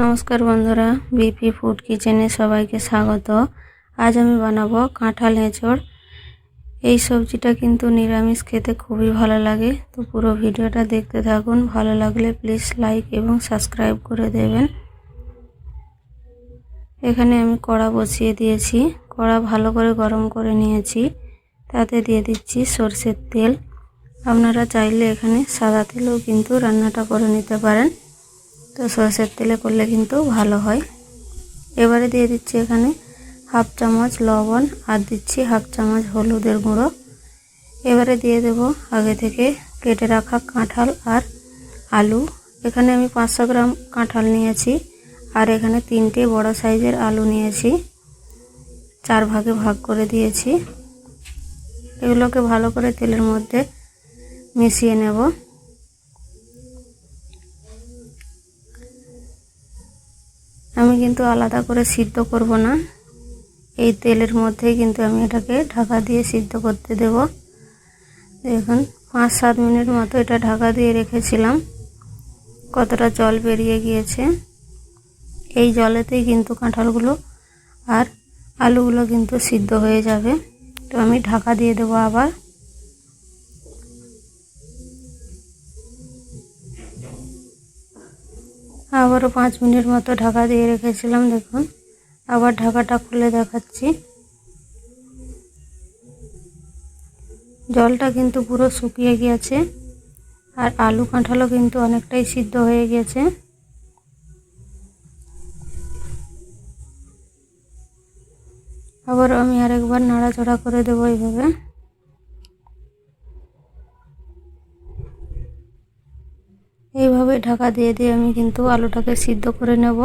নমস্কার বন্ধুরা BP food কিচেনে সবাইকে স্বাগত। আজ আমি বানাবো কাঁঠাল এঁচড়। এই সবজিটা কিন্তু নিরামিষ খেতে খুবই ভালো লাগে। তো পুরো ভিডিওটা দেখতে থাকুন। ভালো লাগলে প্লিজ লাইক এবং সাবস্ক্রাইব করে দেবেন। এখানে আমি কড়া বসিয়ে দিয়েছি। কড়া ভালো করে গরম করে নিয়েছি। তাতে দিয়ে দিচ্ছি সর্ষের তেল। আপনারা চাইলে এখানে সাদা তেলেও কিন্তু রান্নাটা করে নিতে পারেন। তো সরষের তেলে করলে কিন্তু ভালো হয়। এবারে দিয়ে দিচ্ছি এখানে হাফ চামচ লবণ আর দিচ্ছি হাফ চামচ হলুদের গুঁড়ো। এবারে দিয়ে দেব আগে থেকে কেটে রাখা কাঁঠাল আর আলু। এখানে আমি পাঁচশো গ্রাম কাঁঠাল নিয়েছি আর এখানে তিনটে বড় সাইজের আলু নিয়েছি। চার ভাগে ভাগ করে দিয়েছি। এগুলোকে ভালো করে তেলের মধ্যে মিশিয়ে নেব। কিন্তু আলাদা করে সিদ্ধ করব না। এই তেলের মধ্যেই কিন্তু আমি এটাকে ঢাকা দিয়ে সিদ্ধ করতে দেব। দেখুন পাঁচ সাত মিনিট মতো এটা ঢাকা দিয়ে রেখেছিলাম। কতটা জল বেরিয়ে গিয়েছে। এই জলেতেই কিন্তু কাঁঠালগুলো আর আলুগুলো কিন্তু সিদ্ধ হয়ে যাবে। তো আমি ঢাকা দিয়ে দেবো আবার। আবারও পাঁচ মিনিট মতো ঢাকা দিয়ে রেখেছিলাম, দেখুন। আবার ঢাকাটা খুলে দেখাচ্ছি। জলটা কিন্তু পুরো শুকিয়ে গিয়েছে, আর আলু কাঁঠালও কিন্তু অনেকটাই সিদ্ধ হয়ে গেছে আবার আমি আরেকবার নাড়াচাড়া করে দেবো এইভাবে। এইভাবে ঢাকা দিয়ে দিয়ে আমি কিন্তু আলুটাকে সিদ্ধ করে নেব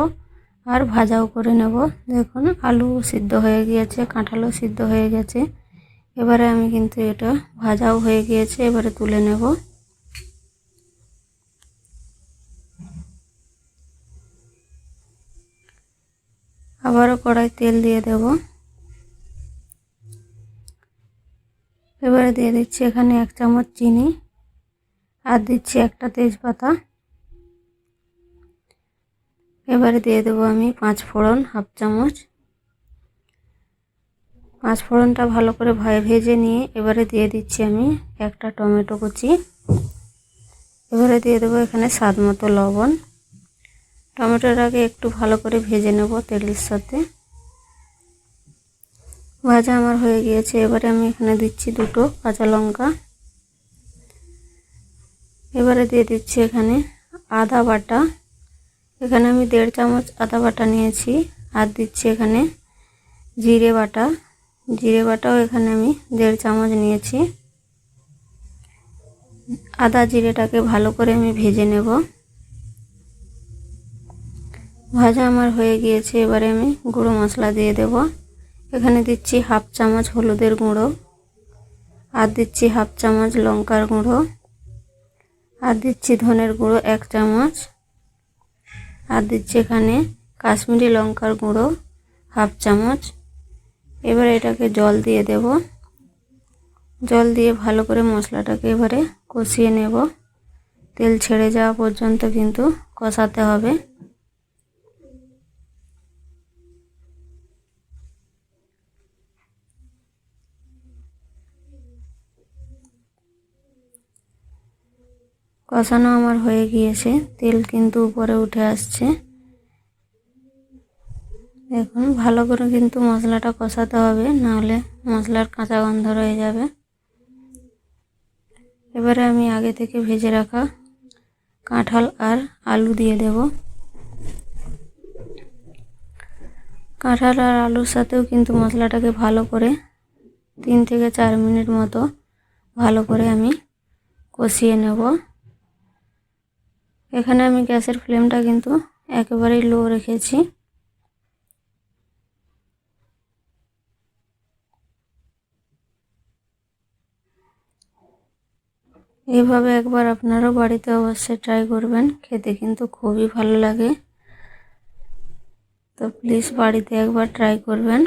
আর ভাজাও করে নেব। দেখুন, আলু সিদ্ধ হয়ে গিয়েছে, কাঁঠালও সিদ্ধ হয়ে গেছে। এবারে আমি কিন্তু এটা ভাজাও হয়ে গিয়েছে, এবারে তুলে নেব। আবারও কড়াই তেল দিয়ে দেব। এবারে দিয়ে দিচ্ছি এখানে এক চামচ চিনি। আর দিচ্ছি একটা তেজপাতা। এবারে দিয়ে দেবো আমি পাঁচ ফোড়ন, হাফ চামচ। পাঁচ ফোড়নটা ভালো করে ভয়ে ভেজে নিয়ে এবারে দিয়ে দিচ্ছি আমি একটা টমেটো কুচি। এবারে দিয়ে দেবো এখানে স্বাদ মতো লবণ। টমেটোর আগে একটু ভালো করে ভেজে নেব তেলের সাথে। ভাজা আমার হয়ে গিয়েছে। এবারে আমি এখানে দিচ্ছি দুটো কাঁচা লঙ্কা। এবারে দিয়ে দিচ্ছি এখানে আদা বাটা। এখানে আমি দেড় চামচ আদা বাটা নিয়েছি আর দিচ্ছি এখানে জিরে বাটা। জিরে বাটাও এখানে আমি দেড় চামচ নিয়েছি। আদা জিরেটাকে ভালো করে আমি ভেজে নেব। ভাজা আমার হয়ে গিয়েছে, এবারে আমি গুঁড়ো মশলা দিয়ে দেব। এখানে দিচ্ছি হাফ চামচ হলুদের গুঁড়ো আর দিচ্ছি হাফ চামচ লঙ্কার গুঁড়ো। আর দিচ্ছি ধনের গুঁড়ো এক চামচ। আর দিচ্ছি এখানে কাশ্মীরি লঙ্কার গুঁড়ো হাফ চামচ। এবার এটাকে জল দিয়ে দেব। জল দিয়ে ভালো করে মশলাটাকে এবারে কষিয়ে নেব। তেল ছেড়ে যাওয়া পর্যন্ত কিন্তু কষাতে হবে। কষানো আমার হয়ে গিয়েছে। তেল কিন্তু উপরে উঠে আসছে। দেখুন, ভালো করে কিন্তু মশলাটা কষাতে হবে, নাহলে মশলার কাঁচা গন্ধ রয়ে যাবে। এবারে আমি আগে থেকে ভেজে রাখা কাঁঠাল আর আলু দিয়ে দেব। কাঁঠাল আর আলুর সাথেও কিন্তু মশলাটাকে ভালো করে তিন থেকে চার মিনিট মতো ভালো করে আমি কষিয়ে নেব। এখানে আমি গ্যাসের ফ্লেমটা কিন্তু একেবারেই লো রেখেছি। এভাবে একবার আপনারাও বাড়িতে অবশ্যই ট্রাই করবেন, খেতে কিন্তু খুবই ভালো লাগে। তো প্লিজ বাড়িতে একবার ট্রাই করবেন।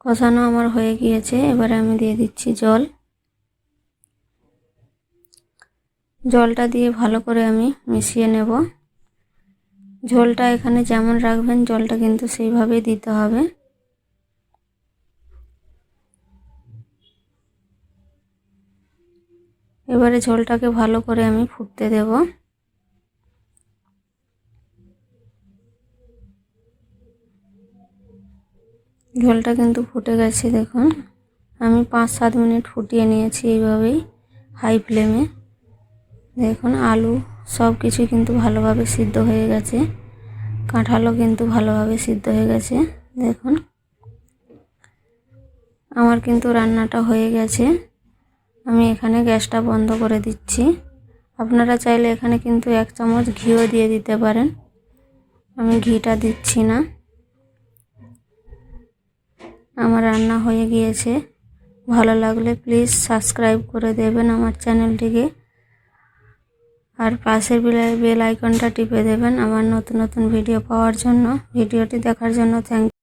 কষানো আমার হয়ে গিয়েছে, এবারে আমি দিয়ে দিচ্ছি জল। জলটা দিয়ে ভালো করে আমি মিশিয়ে নেব। ঝোলটা এখানে যেমন রাখবেন, জলটা কিন্তু সেইভাবেই দিতে হবে। এবারে ঝোলটাকে ভালো করে আমি ফুটতে দেব। ঝোলটা কিন্তু ফুটে গেছে, দেখুন। আমি পাঁচ সাত মিনিট ফুটিয়ে নিয়েছি এইভাবেই হাই ফ্লেমে। দেখুন, আলু সব কিছু কিন্তু ভালোভাবে সিদ্ধ হয়ে গেছে। কাঁঠালও কিন্তু ভালোভাবে সিদ্ধ হয়ে গেছে। দেখুন, আমার কিন্তু রান্নাটা হয়ে গেছে। আমি এখানে গ্যাসটা বন্ধ করে দিচ্ছি। আপনারা চাইলে এখানে কিন্তু এক চামচ ঘিও দিয়ে দিতে পারেন। আমি ঘিটা দিচ্ছি না। আমার রান্না হয়ে গিয়েছে। ভালো লাগলে প্লিজ সাবস্ক্রাইব করে দেবেন আমার চ্যানেলটিকে। আর পাশের বেল আইকনটা টিপে দেবেন আমার নতুন নতুন ভিডিও পাওয়ার জন্য। ভিডিওটি দেখার জন্য থ্যাংক